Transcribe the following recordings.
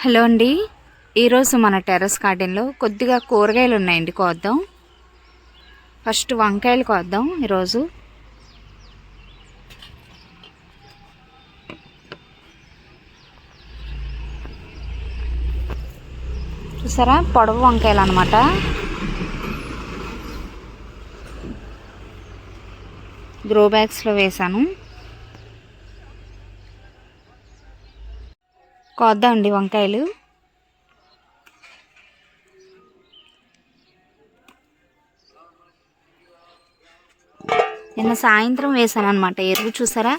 Hello అండి. ఈరోజు మన టెర్రస్ గార్డెన్లో కొద్దిగా కూరగాయలు ఉన్నాయండి కోద్దాం. ఫస్ట్ వంకాయలు కోద్దాం ఈరోజు. చూసారా? పొడవు వంకాయలు అనమాట గ్రో బ్యాగ్స్లో వేసాను. కోద్దామండి వంకాయలు. నిన్న సాయంత్రం వేసాను అనమాట ఎరువు చూసారా?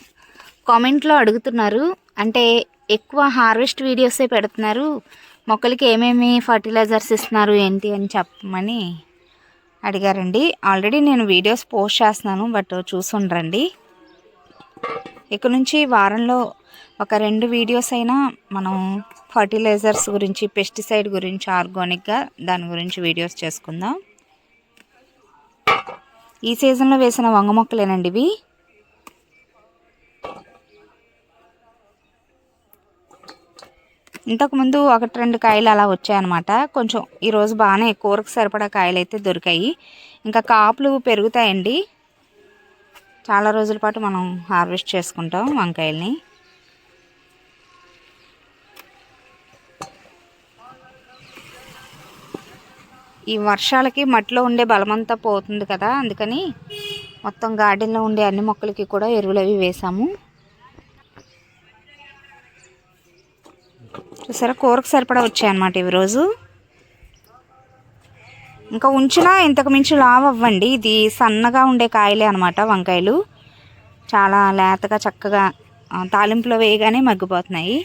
కామెంట్లో అడుగుతున్నారు. అంటే ఎక్కువ హార్వెస్ట్ వీడియోసే పెడుతున్నారు. మొక్కలకి ఏమేమి ఫర్టిలైజర్స్ ఇస్తున్నారు ఏంటి అని చెప్పమని అడిగారండి. ఆల్రెడీ నేను వీడియోస్ పోస్ట్ చేస్తున్నాను బట్ చూసుండ్రండి ఇక నుంచి వారంలో ఒక రెండు వీడియోస్ అయినా మనం ఫర్టిలైజర్స్ గురించి పెస్టిసైడ్ గురించి ఆర్గానిక్గా దాని గురించి వీడియోస్ చేసుకుందాం. ఈ సీజన్లో వేసిన వంగ మొక్కలేనండి ఇవి. ఇంతకుముందు ఒకటి రెండు కాయలు అలా వచ్చాయన్నమాట. కొంచెం ఈరోజు బాగానే కూరకు సరిపడా కాయలు అయితే దొరికాయి. ఇంకా కాపులు పెరుగుతాయండి. చాలా రోజుల పాటు మనం హార్వెస్ట్ చేసుకుంటాం వంకాయల్ని. ఈ వర్షాలకి మట్టిలో ఉండే బలమంతా పోతుంది కదా అందుకని మొత్తం గార్డెన్లో ఉండే అన్ని మొక్కలకి కూడా ఎరువులు అవి వేసాము. చూసారా కూరకు సరిపడా వచ్చాయన్నమాట ఇవి రోజు. ఇంకా ఉంచినా ఇంతకు మించి లావ్ అవ్వండి ఇది సన్నగా ఉండే కాయలే అనమాట వంకాయలు. చాలా లేతగా చక్కగా తాలింపులో వేయగానే మగ్గిపోతున్నాయి.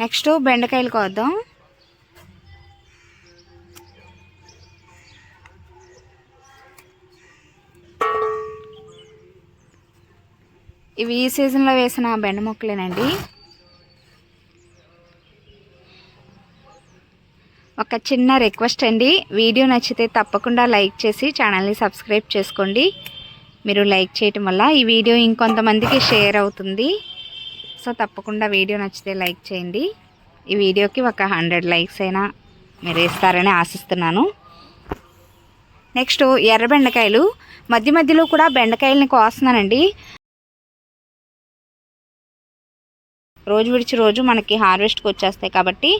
నెక్స్ట్ బెండకాయలు కోద్దాం. ఇవి ఈ సీజన్లో వేసిన బెండ మొక్కలేనండి. ఒక చిన్న రిక్వెస్ట్ అండి. వీడియో నచ్చితే తప్పకుండా లైక్ చేసి ఛానల్ని సబ్స్క్రైబ్ చేసుకోండి. మీరు లైక్ చేయటం వల్ల ఈ వీడియో ఇంకొంతమందికి షేర్ అవుతుంది. సో తప్పకుండా వీడియో నచ్చితే లైక్ చేయండి. ఈ వీడియోకి ఒక హండ్రెడ్ లైక్స్ అయినా మీరు ఇస్తారని ఆశిస్తున్నాను. నెక్స్ట్ ఎర్ర బెండకాయలు. మధ్య మధ్యలో కూడా బెండకాయలని కోస్తున్నానండి. రోజు విడిచి రోజు మనకి హార్వెస్ట్కి వచ్చేస్తాయి కాబట్టి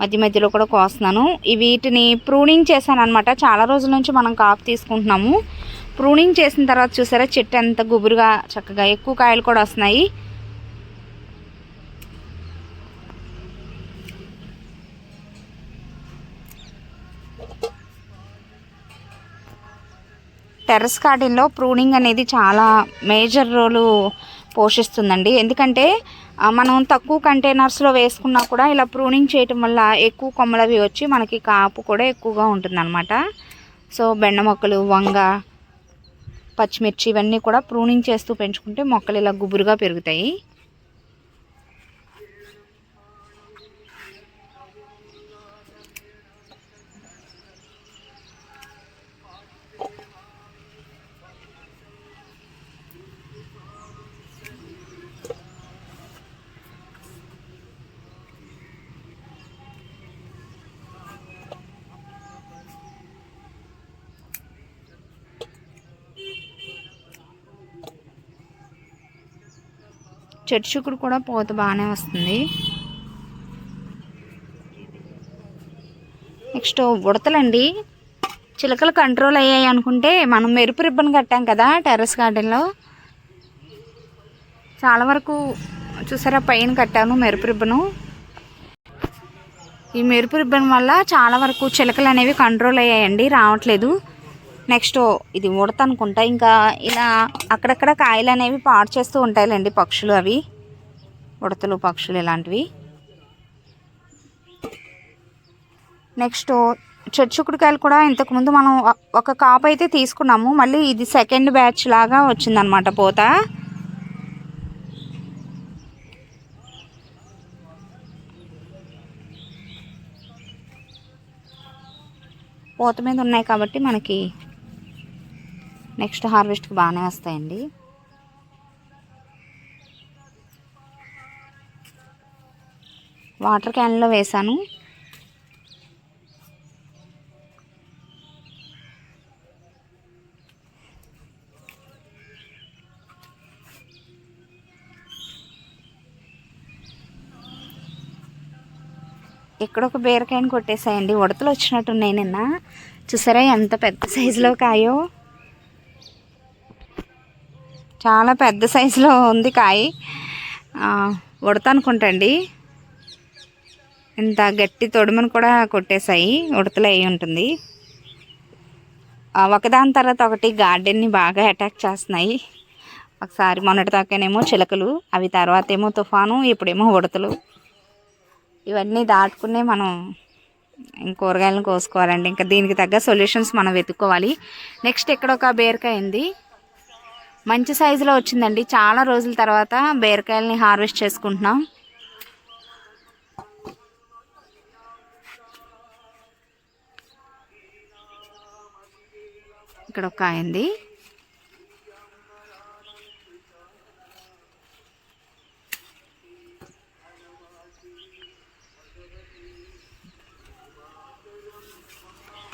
మధ్య మధ్యలో కూడా కోస్తున్నాను. వీటిని ప్రూనింగ్ చేశాను అనమాట చాలా రోజుల నుంచి మనం కాపు తీసుకుంటున్నాము. ప్రూనింగ్ చేసిన తర్వాత చూసారా చెట్టు ఎంత గుబురుగా చక్కగా ఎక్కువ కాయలు కూడా వస్తున్నాయి. టెర్రస్ గార్డెన్లో ప్రూనింగ్ అనేది చాలా మేజర్ రోలు పోషిస్తుందండి. ఎందుకంటే మనం తక్కువ కంటైనర్స్లో వేసుకున్నా కూడా ఇలా ప్రూనింగ్ చేయటం వల్ల ఎక్కువ కొమ్మలవి వచ్చి మనకి కాపు కూడా ఎక్కువగా ఉంటుందన్నమాట. సో బెండ మొక్కలు వంగ పచ్చిమిర్చి ఇవన్నీ కూడా ప్రూనింగ్ చేస్తూ పెంచుకుంటే మొక్కలు ఇలా గుబురుగా పెరుగుతాయి. చెట్టు చిక్కుడు కూడా పూత బాగానే వస్తుంది. నెక్స్ట్ ఉడతలండి. చిలకలు కంట్రోల్ అయ్యాయి అనుకుంటే మనం మెరుపు రిబ్బన్ కట్టాం కదా టెర్రస్ గార్డెన్లో. చాలా వరకు చూసారా పైన కట్టాను మెరుపు రిబ్బను. ఈ మెరుపు రిబ్బన్ వల్ల చాలా వరకు చిలకలు అనేవి కంట్రోల్ అయ్యాయండి రావట్లేదు. నెక్స్ట్ ఇది ఉడత అనుకుంటా ఇంకా ఇలా అక్కడక్కడ కాయలు అనేవి పాడు చేస్తూ ఉంటాయిలేండి పక్షులు అవి. ఉడతలు పక్షులు ఇలాంటివి. నెక్స్ట్ చెట్టుకుడికాయలు కూడా ఇంతకుముందు మనం ఒక కాపు అయితే తీసుకున్నాము. మళ్ళీ ఇది సెకండ్ బ్యాచ్ లాగా వచ్చిందనమాట పోత. పోత మీద ఉన్నాయి కాబట్టి మనకి నెక్స్ట్ హార్వెస్ట్కి బాగానే వస్తాయండి. వాటర్ క్యాన్లో వేశాను ఇక్కడ ఒక బీరకాయని కొట్టేసాయండి. ఉడతలు వచ్చినట్టున్నాయి నిన్న. చూసారా ఎంత పెద్ద సైజులో కాయో? చాలా పెద్ద సైజులో ఉంది కాయ. ఆ, ఉడత అనుకుంటండి ఇంత గట్టి తొడుమను కూడా కొట్టేశాయి. ఉడతలు అయి ఉంటుంది. ఒకదాని తర్వాత ఒకటి గార్డెన్ని బాగా అటాక్ చేస్తున్నాయి. ఒకసారి మొన్నటిదాకానేమో చిలకలు అవి తర్వాత ఏమో తుఫాను ఇప్పుడేమో ఉడతలు. ఇవన్నీ దాటుకునే మనం కూరగాయలను కోసుకోవాలండి. ఇంకా దీనికి తగ్గ సొల్యూషన్స్ మనం వెతుక్కోవాలి. నెక్స్ట్ ఇక్కడ ఒక బీరకాయ ఉంది. మంచి సైజులో వచ్చిందండి. చాలా రోజుల తర్వాత బీరకాయలని హార్వెస్ట్ చేసుకుంటున్నాం. ఇక్కడ ఒక అయింది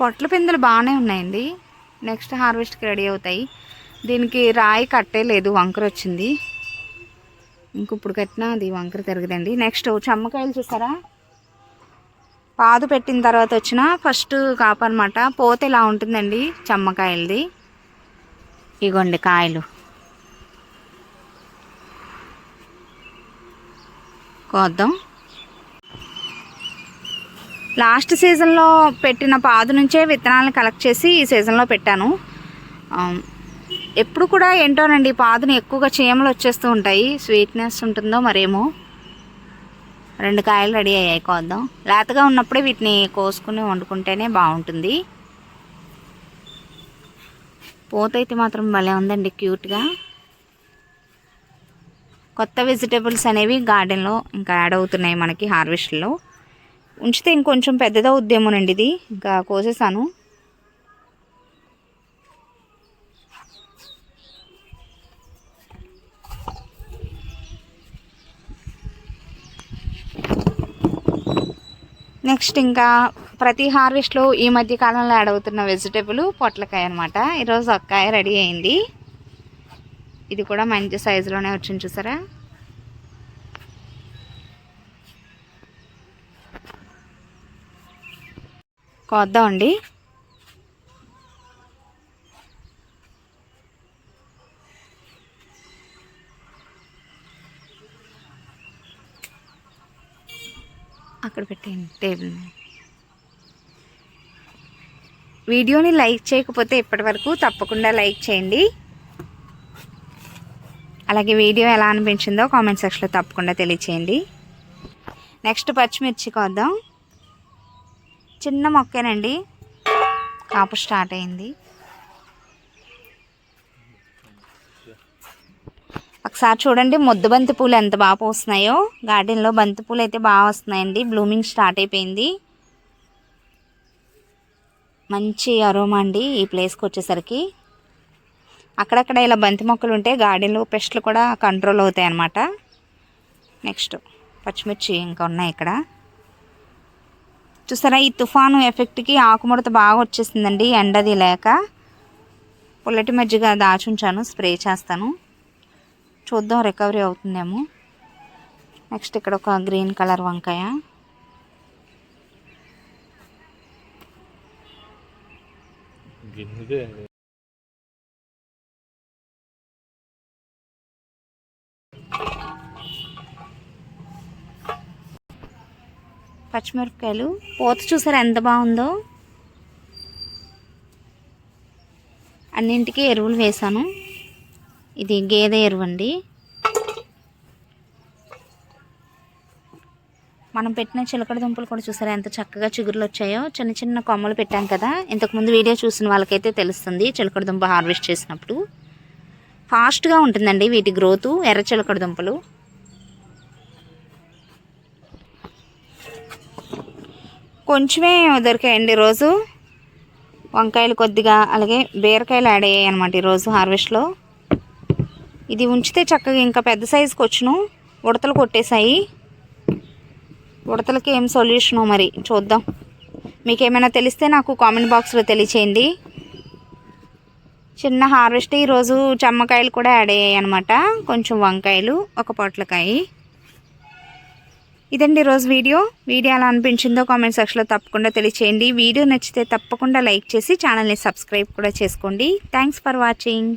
పొట్ల పిందెలు బాగానే ఉన్నాయండి. నెక్స్ట్ హార్వెస్ట్కి రెడీ అవుతాయి. దీనికి రాయి కట్టేలేదు వంకర వచ్చింది. ఇంక ఇప్పుడు కట్టినా అది వంకర తిరగదండి. నెక్స్ట్ చమ్మకాయలు చూసారా? పాదు పెట్టిన తర్వాత వచ్చిన ఫస్ట్ కాపు అనమాట పోతే ఇలా ఉంటుందండి చమ్మకాయలది? ఇగోండి కాయలు. కోద్దాం. లాస్ట్ సీజన్లో పెట్టిన పాదు నుంచే విత్తనాలను కలెక్ట్ చేసి ఈ సీజన్లో పెట్టాను. ఎప్పుడు కూడా ఏంటోనండి పాదుని ఎక్కువగా చీమలు వచ్చేస్తూ ఉంటాయి. స్వీట్నెస్ ఉంటుందో మరేమో. రెండు కాయలు రెడీ అయ్యాయి కోద్దాం. లేతగా ఉన్నప్పుడే వీటిని కోసుకుని వండుకుంటేనే బాగుంటుంది. పూత అయితే మాత్రం భలే ఉందండి క్యూట్గా. కొత్త వెజిటేబుల్స్ అనేవి గార్డెన్లో ఇంకా యాడ్ అవుతున్నాయి మనకి హార్వెస్ట్లో. ఉంచితే ఇంకొంచెం పెద్దదవుద్దేమోనండి ఇది. ఇంకా కోసేసాను. నెక్స్ట్ ఇంకా ప్రతి హార్వెస్ట్లో ఈ మధ్య కాలంలో యాడ్ అవుతున్న వెజిటేబుల్ పొట్లకాయ అనమాట ఈరోజు ఒక్కాయ రెడీ అయింది. ఇది కూడా మంచి సైజులోనే వచ్చింది చూసారా? కోద్దామండి. అక్కడ పెట్టేయండి టేబుల్ వీడియోని లైక్ చేయకపోతే ఇప్పటివరకు తప్పకుండా లైక్ చేయండి. అలాగే వీడియో ఎలా అనిపించిందో కామెంట్ సెక్షన్లో తప్పకుండా తెలియచేయండి. నెక్స్ట్ పచ్చిమిర్చి కొద్దాం. చిన్న మొక్కేనండి. కాపు స్టార్ట్ అయింది. ఒకసారి చూడండి ముద్ద బంతి పూలు ఎంత బాగా పోస్తున్నాయో. గార్డెన్లో బంతి పూలు అయితే బాగా వస్తున్నాయండి. బ్లూమింగ్ స్టార్ట్ అయిపోయింది. మంచి అరోమా అండి ఈ ప్లేస్కి వచ్చేసరికి. అక్కడక్కడ ఇలా బంతి మొక్కలు ఉంటే గార్డెన్లో పెస్ట్లు కూడా కంట్రోల్ అవుతాయి అన్నమాట నెక్స్ట్ పచ్చిమిర్చి ఇంకా ఉన్నాయి ఇక్కడ. చూసారా ఈ తుఫాను ఎఫెక్ట్కి ఆకుముడత బాగా వచ్చేసిందండి ఎండది లేక. పుల్లటి మజ్జిగ దాచుంచాను స్ప్రే చేస్తాను. చూద్దాం రికవరీ అవుతుందేమో. నెక్స్ట్ ఇక్కడ ఒక గ్రీన్ కలర్ వంకాయ. పచ్చిమిరపకాయలు. పోత చూసారా ఎంత బాగుందో? అన్నింటికి ఎరువులు వేసాను. ఇది గేదె ఎరువు అండి మనం పెట్టిన చిలకడ దుంపలు కూడా చూసారా ఎంత చక్కగా చిగురులు వచ్చాయో చిన్న చిన్న కొమ్మలు పెట్టాం కదా. ఇంతకుముందు వీడియో చూసిన వాళ్ళకైతే తెలుస్తుంది చిలకడ దుంప హార్వెస్ట్ చేసినప్పుడు. ఫాస్ట్గా ఉంటుందండి వీటి గ్రోత్ ఎర్ర చిలకడ దుంపలు. కొంచెమే దొరికాయండి రోజు వంకాయలు కొద్దిగా అలాగే బీరకాయలు యాడ్ అయ్యాయి అనమాట ఈరోజు హార్వెస్ట్లో. ఇది ఉంచితే చక్కగా ఇంకా పెద్ద సైజుకి వచ్చును. ఉడతలు కొట్టేశాయి. ఉడతలకి ఏం సొల్యూషనో మరి? చూద్దాం. మీకు ఏమైనా తెలిస్తే నాకు కామెంట్ బాక్స్లో తెలియచేయండి. చిన్న హార్వెస్ట్ ఈరోజు చెమ్మకాయలు కూడా యాడ్ అయ్యాయి అనమాట కొంచెం వంకాయలు ఒక పొట్లకాయ. ఇదండి ఈరోజు వీడియో. వీడియో ఎలా అనిపించిందో కామెంట్ సెక్షన్లో తప్పకుండా తెలియచేయండి. వీడియో నచ్చితే తప్పకుండా లైక్ చేసి ఛానల్ని సబ్స్క్రైబ్ కూడా చేసుకోండి. Thanks for watching